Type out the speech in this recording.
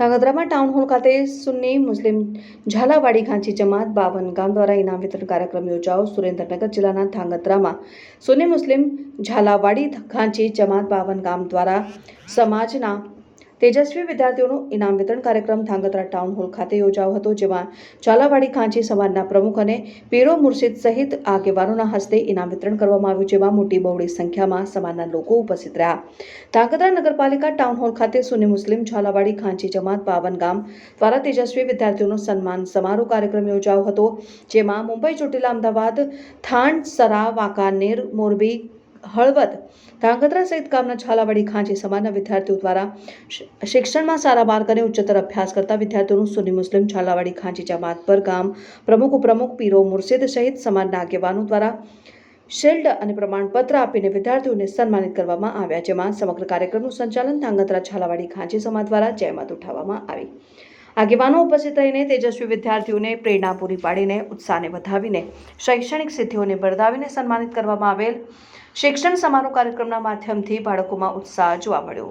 ધાંગધ્રામાં town hall ખાતે સુન્ની મુસ્લિમ ઝાલાવાડી ખાંચી જમાત બાવન ગામ દ્વારા ઇનામ વિતરણ કાર્યક્રમ યોજાયો. સુરેન્દ્રનગર જિલ્લાના ધાંગધ્રામાં સુન્ની મુસ્લિમ ઝાલાવાડી ખાંચી જમાત બાવન ગામ દ્વારા સમાજના તેજસ્વી વિદ્યાર્થીઓનું ઇનામ વિતરણ કાર્યક્રમ ધાંગધ્રા ટાઉન હોલ ખાતે યોજાયો હતો, જેમાં ઝાલાવાડી, ખાંચી સમાજના પ્રમુખ અને પીરો મુર્શિદ સહિત આગેવાનોના હસ્તે ઇનામ વિતરણ કરવામાં આવ્યું, જેમાં મોટી બહોળી સંખ્યામાં સમાજના લોકો ઉપસ્થિત રહ્યા. ધાંગધ્રા નગરપાલિકા ટાઉન હોલ ખાતે સુન્ની મુસ્લિમ ઝાલાવાડી, ખાંચી જમાત પાવન ગામ દ્વારા તેજસ્વી વિદ્યાર્થીઓનો સન્માન સમારોહ કાર્યક્રમ યોજાયો હતો, જેમાં મુંબઈ ચોટીલા અમદાવાદ થાણ સરા વાંકાનેર, મોરબી હળવદ, ધાંગધ્રા સહિત ગામના ઝાલાવાડી ખાંચી સમાજના વિદ્યાર્થીઓ દ્વારા શિક્ષણમાં સારા માર્ગ અને ઉચ્ચતર અભ્યાસ કરતા વિદ્યાર્થીઓનું સુન્ની મુસ્લિમ ઝાલાવાડી ખાંચી જમાત પર ગામ પ્રમુખ ઉપપ્રમુખ પીરો મુર્શિદ સહિત સમાજના આગેવાનો દ્વારા શિલ્ડ અને પ્રમાણપત્ર આપીને વિદ્યાર્થીઓને સન્માનિત કરવામાં આવ્યા, જેમાં સમગ્ર કાર્યક્રમનું સંચાલન ધાંગધ્રા ઝાલાવાડી ખાંચી સમાજ દ્વારા જહેમત ઉઠાવવામાં આવી. આગેવાનો ઉપસ્થિત રહીને તેજસ્વી વિદ્યાર્થીઓને પ્રેરણા પૂરી પાડીને, ઉત્સાહને વધાવીને, શૈક્ષણિક સિદ્ધિઓને બરદાવીને સન્માનિત કરવામાં આવેલ શિક્ષણ સમારોહ કાર્યક્રમના માધ્યમથી બાળકોમાં ઉત્સાહ જોવા મળ્યો.